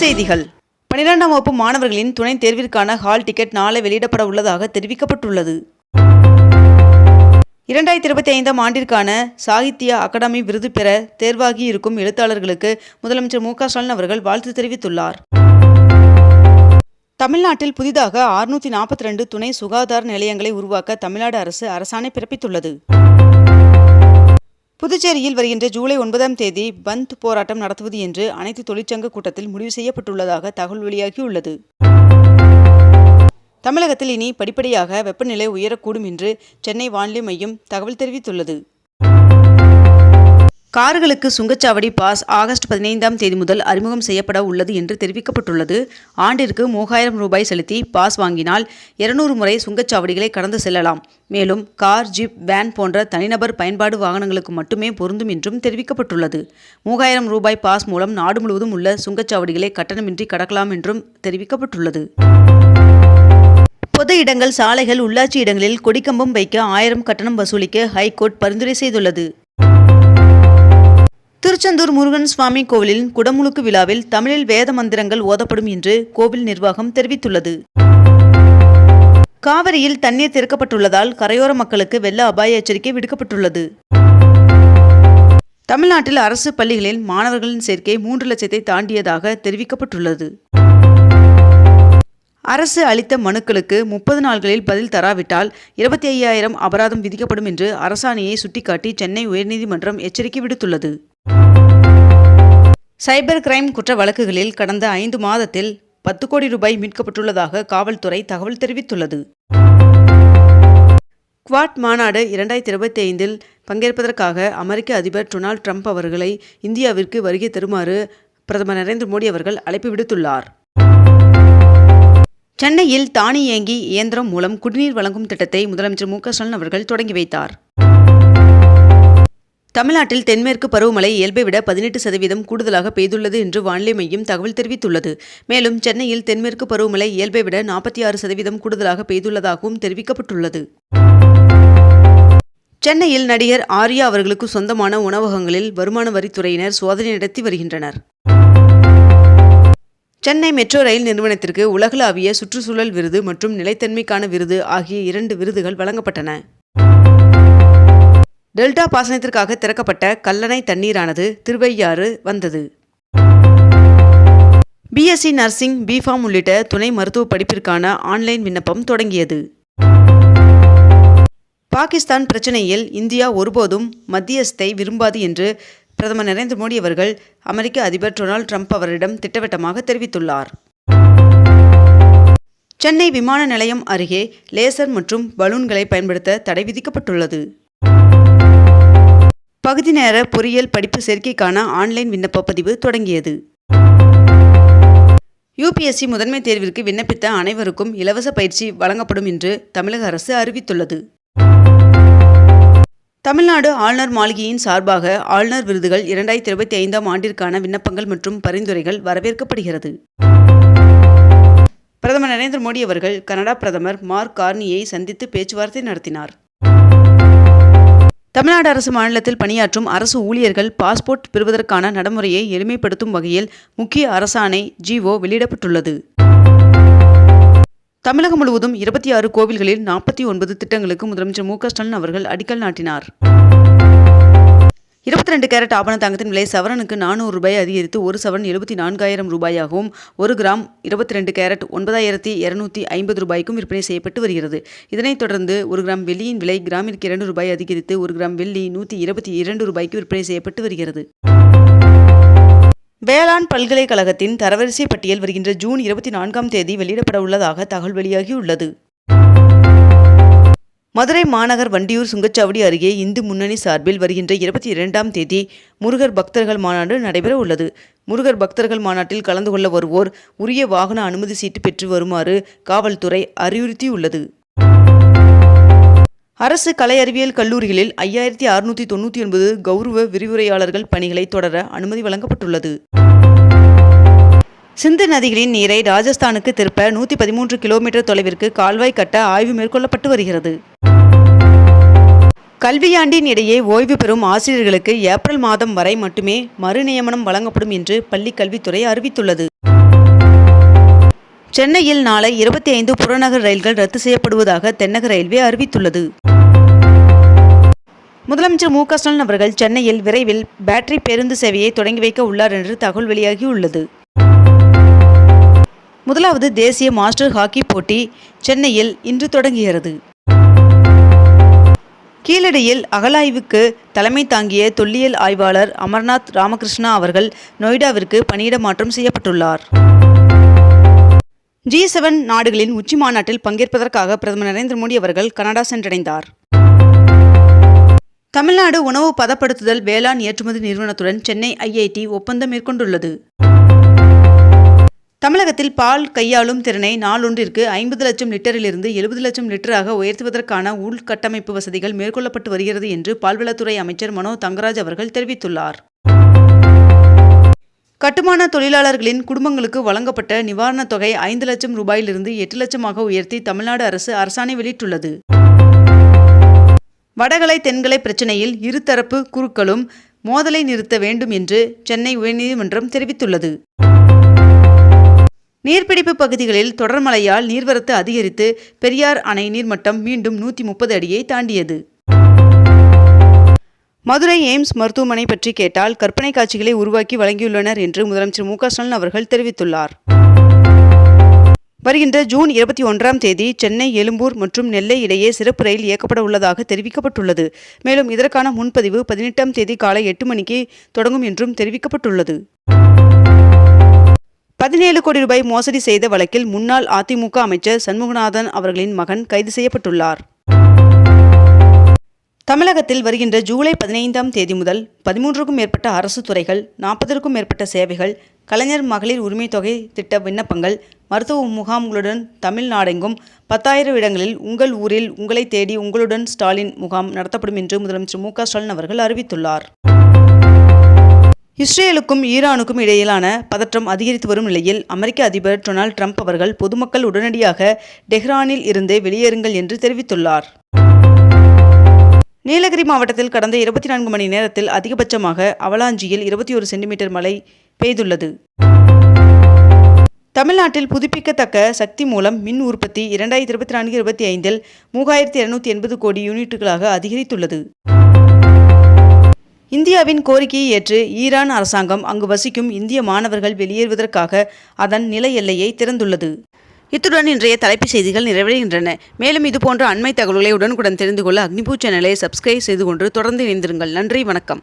செய்திகள். பனிரெண்டாம் வகுப்பு மாணவர்களின் துணைத் தேர்விற்கான ஹால் டிக்கெட் நாளை வெளியிடப்பட உள்ளதாக தெரிவிக்கப்பட்டுள்ளது. இரண்டாயிரத்தி இருபத்தி ஐந்தாம் ஆண்டிற்கான சாகித்ய அகாடமி விருது பெற தேர்வாகி இருக்கும் எழுத்தாளர்களுக்கு முதலமைச்சர் மு க ஸ்டாலின் அவர்கள் வாழ்த்து தெரிவித்துள்ளார். தமிழ்நாட்டில் புதிதாக அறுநூற்றி நாற்பத்தி ரெண்டு துணை சுகாதார நிலையங்களை உருவாக்க தமிழ்நாடு அரசு அரசாணை பிறப்பித்துள்ளது. புதுச்சேரியில் வருகின்ற ஜூலை ஒன்பதாம் தேதி பந்த் போராட்டம் நடத்துவது என்று அனைத்து தொழிற்சங்க கூட்டத்தில் முடிவு செய்யப்பட்டுள்ளதாக தகவல் வெளியாகியுள்ளது. தமிழகத்தில் இனி படிப்படியாக வெப்பநிலை உயரக்கூடும் என்று சென்னை வானிலை மையம் தகவல் தெரிவித்துள்ளது. கார்களுக்கு சுங்கச்சாவடி பாஸ் ஆகஸ்ட் பதினைந்தாம் தேதி முதல் அறிமுகம் செய்யப்பட உள்ளது என்று தெரிவிக்கப்பட்டுள்ளது. ஆண்டிற்கு மூவாயிரம் ரூபாய் செலுத்தி பாஸ் வாங்கினால் இருநூறு முறை சுங்கச்சாவடிகளை கடந்து செல்லலாம். மேலும் கார் ஜீப் வேன் போன்ற தனிநபர் பயன்பாடு வாகனங்களுக்கு மட்டுமே பொருந்தும் என்றும் தெரிவிக்கப்பட்டுள்ளது. மூவாயிரம் ரூபாய் பாஸ் மூலம் நாடு முழுவதும் உள்ள சுங்கச்சாவடிகளை கட்டணமின்றி கடக்கலாம் என்றும் தெரிவிக்கப்பட்டுள்ளது. பொது இடங்கள் சாலைகள் உள்ளாட்சி இடங்களில் கொடிக்கம்பம் வைக்க ஆயிரம் கட்டணம் வசூலிக்க ஹைகோர்ட் பரிந்துரை செய்துள்ளது. திருச்செந்தூர் முருகன் சுவாமி கோவிலின் குடமுழுக்கு விழாவில் தமிழில் வேத மந்திரங்கள் ஓதப்படும் என்று கோவில் நிர்வாகம் தெரிவித்துள்ளது. காவிரியில் தண்ணீர் திறக்கப்பட்டுள்ளதால் கரையோர மக்களுக்கு வெள்ள அபாய எச்சரிக்கை விடுக்கப்பட்டுள்ளது. தமிழ்நாட்டில் அரசு பள்ளிகளில் மாணவர்களின் சேர்க்கை மூன்று லட்சத்தை தாண்டியதாக தெரிவிக்கப்பட்டுள்ளது. அரசு அளித்த மனுக்களுக்கு முப்பது நாள்களில் பதில் தராவிட்டால் இருபத்தி ஐயாயிரம் அபராதம் விதிக்கப்படும் என்று அரசாணையை சுட்டிக்காட்டி சென்னை உயர்நீதிமன்றம் எச்சரிக்கை விடுத்துள்ளது. சைபர் கிரைம் குற்ற வழக்குகளில் கடந்த ஐந்து மாதத்தில் பத்து கோடி ரூபாய் மீட்கப்பட்டுள்ளதாக காவல்துறை தகவல் தெரிவித்துள்ளது. குவாட் மாநாடு இரண்டாயிரத்தி இருபத்தி ஐந்தில் பங்கேற்பதற்காக அமெரிக்க அதிபர் டொனால்ட் ட்ரம்ப் அவர்களை இந்தியாவிற்கு வருகை தருமாறு பிரதமர் நரேந்திர மோடி அவர்கள் அழைப்பு விடுத்துள்ளார். சென்னையில் தானியங்கி இயந்திரம் மூலம் குடிநீர் வழங்கும் திட்டத்தை முதலமைச்சர் மு க ஸ்டாலின் அவர்கள் தொடங்கி வைத்தார். தமிழ்நாட்டில் தென்மேற்கு பருவமழை இயல்பை விட பதினெட்டு சதவீதம் கூடுதலாக பெய்துள்ளது என்று வானிலை மையம் தகவல் தெரிவித்துள்ளது. மேலும் சென்னையில் தென்மேற்கு பருவமழை இயல்பை விட நாற்பத்தி ஆறு சதவீதம் கூடுதலாக பெய்துள்ளதாகவும் தெரிவிக்கப்பட்டுள்ளது. சென்னையில் நடிகர் ஆர்யா அவர்களுக்கு சொந்தமான உணவகங்களில் வருமான வரித்துறையினர் சோதனை நடத்தி வருகின்றனர். சென்னை மெட்ரோ ரயில் நிறுவனத்திற்கு உலகளாவிய சுற்றுச்சூழல் விருது மற்றும் நிலைத்தன்மைக்கான விருது ஆகிய இரண்டு விருதுகள் வழங்கப்பட்டன. டெல்டா பாசனத்திற்காக திறக்கப்பட்ட கல்லணை தண்ணீரானது திருவையாறு வந்தது. பிஎஸ்சி நர்சிங் பிஃபார்ம் உள்ளிட்ட துணை மருத்துவ படிப்பிற்கான ஆன்லைன் விண்ணப்பம் தொடங்கியது. பாகிஸ்தான் பிரச்சனையில் இந்தியா ஒருபோதும் மத்தியஸ்தை விரும்பாது என்று பிரதமர் நரேந்திர மோடி அவர்கள் அமெரிக்க அதிபர் டொனால்ட் ட்ரம்ப் அவரிடம் திட்டவட்டமாக தெரிவித்துள்ளார். சென்னை விமான நிலையம் அருகே லேசர் மற்றும் பலூன்களை பயன்படுத்த தடை விதிக்கப்பட்டுள்ளது. பகுதி நேர பொறியியல் படிப்பு சேர்க்கைக்கான ஆன்லைன் விண்ணப்ப பதிவு தொடங்கியது. யுபிஎஸ்சி முதன்மை தேர்விற்கு விண்ணப்பித்த அனைவருக்கும் இலவச பயிற்சி வழங்கப்படும் என்று தமிழக அரசு அறிவித்துள்ளது. தமிழ்நாடு ஆளுநர் மாளிகையின் சார்பாக ஆளுநர் விருதுகள் இரண்டாயிரத்தி இருபத்தி ஐந்தாம் ஆண்டிற்கான விண்ணப்பங்கள் மற்றும் பரிந்துரைகள் வரவேற்கப்படுகிறது. பிரதமர் நரேந்திர மோடி அவர்கள் கனடா பிரதமர் மார்க் கார்னியை சந்தித்து பேச்சுவார்த்தை நடத்தினார். தமிழ்நாடு அரசு மாநிலத்தில் பணியாற்றும் அரசு ஊழியர்கள் பாஸ்போர்ட் பெறுவதற்கான நடைமுறையை எளிமைப்படுத்தும் வகையில் முக்கிய அரசாணை ஜிஓ வெளியிடப்பட்டுள்ளது. தமிழகம் முழுவதும் இருபத்தி ஆறு கோவில்களில் நாற்பத்தி ஒன்பது திட்டங்களுக்கு முதலமைச்சர் மு க ஸ்டாலின் அவர்கள் அடிக்கல் நாட்டினார். இருபத்தி ரெண்டு கேரட் ஆபண தங்கத்தின் விலை சவரனுக்கு நானூறு ரூபாய் அதிகரித்து ஒரு சவரன் எழுபத்தி நான்காயிரம் ரூபாயாகவும் ஒரு கிராம் இருபத்தி ரெண்டு கேரட் ஒன்பதாயிரத்தி இருநூத்தி ஐம்பது ரூபாய்க்கும் விற்பனை செய்யப்பட்டு வருகிறது. இதனைத் தொடர்ந்து ஒரு கிராம் வெள்ளியின் விலை கிராமிற்கு இரண்டு ரூபாய் அதிகரித்து ஒரு கிராம் வெள்ளி நூற்றி இருபத்தி இரண்டு ரூபாய்க்கு விற்பனை செய்யப்பட்டு வருகிறது. வேளாண் பல்கலைக்கழகத்தின் தரவரிசை பட்டியல் வருகின்ற ஜூன் இருபத்தி நான்காம் தேதி வெளியிடப்பட உள்ளதாக தகவல் வெளியாகியுள்ளது. மதுரை மாநகர் வண்டியூர் சுங்கச்சாவடி அருகே இந்து முன்னணி சார்பில் வருகின்ற இருபத்தி இரண்டாம் தேதி முருகர் பக்தர்கள் மாநாடு நடைபெற உள்ளது. முருகர் பக்தர்கள் மாநாட்டில் கலந்து கொள்ள வருவோர் உரிய வாகன அனுமதி சீட்டு பெற்று வருமாறு காவல்துறை அறிவுறுத்தியுள்ளது. அரசு கலை அறிவியல் கல்லூரிகளில் ஐயாயிரத்தி அறுநூற்றி தொண்ணூற்றி ஒன்பது கௌரவ விரிவுரையாளர்கள் பணிகளை தொடர அனுமதி வழங்கப்பட்டுள்ளது. சிந்து நதிகளின் நீரை ராஜஸ்தானுக்கு திருப்ப நூற்றி பதிமூன்று கிலோமீட்டர் தொலைவிற்கு கால்வாய் கட்ட ஆய்வு மேற்கொள்ளப்பட்டு வருகிறது. கல்வியாண்டின் இடையே ஓய்வு பெறும் ஆசிரியர்களுக்கு ஏப்ரல் மாதம் வரை மட்டுமே மறுநியமனம் வழங்கப்படும் என்று பள்ளிக் கல்வித்துறை அறிவித்துள்ளது. சென்னையில் நாளை இருபத்தி ஐந்து புறநகர் ரயில்கள் ரத்து செய்யப்படுவதாக தென்னக ரயில்வே அறிவித்துள்ளது. முதலமைச்சர் மு ஸ்டாலின் அவர்கள் சென்னையில் விரைவில் பேட்டரி பேருந்து சேவையை தொடங்கி வைக்க உள்ளார் என்று தகவல் வெளியாகியுள்ளது. முதலாவது தேசிய மாஸ்டர் ஹாக்கி போட்டி சென்னையில் இன்று தொடங்குகிறது. கீழடியில் அகலாய்வுக்கு தலைமை தாங்கிய தொல்லியல் ஆய்வாளர் அமர்நாத் ராமகிருஷ்ணா அவர்கள் நொய்டாவிற்கு பணியிட மாற்றம் செய்யப்பட்டுள்ளார். ஜி செவன் நாடுகளின் உச்சி மாநாட்டில் பங்கேற்பதற்காக பிரதமர் நரேந்திர மோடி அவர்கள் கனடா சென்றடைந்தார். தமிழ்நாடு உணவு பதப்படுத்துதல் வேளாண் ஏற்றுமதி நிறுவனத்துடன் சென்னை ஐஐடி ஒப்பந்தம் மேற்கொண்டுள்ளது. தமிழகத்தில் பால் கையாளும் திறனை நாளொன்றிற்கு ஐம்பது லட்சம் லிட்டரிலிருந்து எழுபது லட்சம் லிட்டராக உயர்த்துவதற்கான உள்கட்டமைப்பு வசதிகள் மேற்கொள்ளப்பட்டு வருகிறது என்று பால்வளத்துறை அமைச்சர் மனோ தங்கராஜ் அவர்கள் தெரிவித்துள்ளார். கட்டுமான தொழிலாளர்களின் குடும்பங்களுக்கு வழங்கப்பட்ட நிவாரணத் தொகை ஐந்து லட்சம் ரூபாயிலிருந்து எட்டு லட்சமாக உயர்த்தி தமிழ்நாடு அரசு அரசாணை வெளியிட்டுள்ளது. வடகலை தென்கலை பிரச்சினையில் இருதரப்பு குழுக்களும் மோதலை நிறுத்த வேண்டும் என்று சென்னை உயர்நீதிமன்றம் தெரிவித்துள்ளது. நீர்பிடிப்பு பகுதிகளில் தொடர் மழையால் நீர்வரத்து அதிகரித்து பெரியார் அணை நீர்மட்டம் மீண்டும் நூற்றி முப்பது அடியை தாண்டியது. மதுரை எய்ம்ஸ் மருத்துவமனை பற்றி கேட்டால் கற்பனை காட்சிகளை உருவாக்கி வழங்கியுள்ளனர் என்று முதலமைச்சர் மு ஸ்டாலின் அவர்கள் தெரிவித்துள்ளார். வருகின்ற ஜூன் இருபத்தி ஒன்றாம் தேதி சென்னை எழும்பூர் மற்றும் நெல்லை இடையே சிறப்பு ரயில் இயக்கப்பட உள்ளதாக தெரிவிக்கப்பட்டுள்ளது. மேலும் இதற்கான முன்பதிவு பதினெட்டாம் தேதி காலை எட்டு மணிக்கு தொடங்கும் என்றும் தெரிவிக்கப்பட்டுள்ளது. பதினேழு கோடி ரூபாய் மோசடி செய்த வழக்கில் முன்னாள் அதிமுக அமைச்சர் சண்முகநாதன் அவர்களின் மகன் கைது செய்யப்பட்டுள்ளார். தமிழகத்தில் வருகின்ற ஜூலை பதினைந்தாம் தேதி முதல் பதிமூன்றுக்கும் மேற்பட்ட அரசு துறைகள் நாற்பதற்கும் மேற்பட்ட சேவைகள் கலைஞர் மகளிர் உரிமை தொகை திட்ட விண்ணப்பங்கள் மருத்துவ முகாம்களுடன் தமிழ்நாடெங்கும் பத்தாயிரம் இடங்களில் உங்கள் ஊரில் உங்களை தேடி உங்களுடன் ஸ்டாலின் முகாம் நடத்தப்படும் என்று முதலமைச்சர் மு க ஸ்டாலின் அவர்கள் அறிவித்துள்ளார். இஸ்ரேலுக்கும் ஈரானுக்கும் இடையிலான பதற்றம் அதிகரித்து வரும் நிலையில் அமெரிக்க அதிபர் டொனால்ட் ட்ரம்ப் அவர்கள் பொதுமக்கள் உடனடியாக டெஹ்ரானில் இருந்து வெளியேறுங்கள் என்று தெரிவித்துள்ளார். நீலகிரி மாவட்டத்தில் கடந்த இருபத்தி நான்கு மணி நேரத்தில் அதிகபட்சமாக அவலாஞ்சியில் இருபத்தி ஒரு சென்டிமீட்டர் மழை பெய்துள்ளது. தமிழ்நாட்டில் புதுப்பிக்கத்தக்க சக்தி மூலம் மின் உற்பத்தி இரண்டாயிரத்தி இருபத்தி நான்கு இருபத்தி ஐந்தில் மூவாயிரத்தி இருநூத்தி எண்பது கோடி யூனிட்டுகளாக அதிகரித்துள்ளது. இந்தியாவின் கோரிக்கையை ஏற்று ஈரான் அரசாங்கம் அங்கு வசிக்கும் இந்திய மாணவர்கள் வெளியேறுவதற்காக அதன் நில எல்லையை திறந்துள்ளது. இத்துடன் இன்றைய தலைப்புச் செய்திகள் நிறைவடைகின்றன. மேலும் இதுபோன்ற அண்மை தகவல்களை உடனுக்குடன் தெரிந்து கொள்ள அக்னிபூ சேனலை சப்ஸ்கிரைப் செய்து கொண்டு தொடர்ந்து இணைந்திருங்கள். நன்றி வணக்கம்.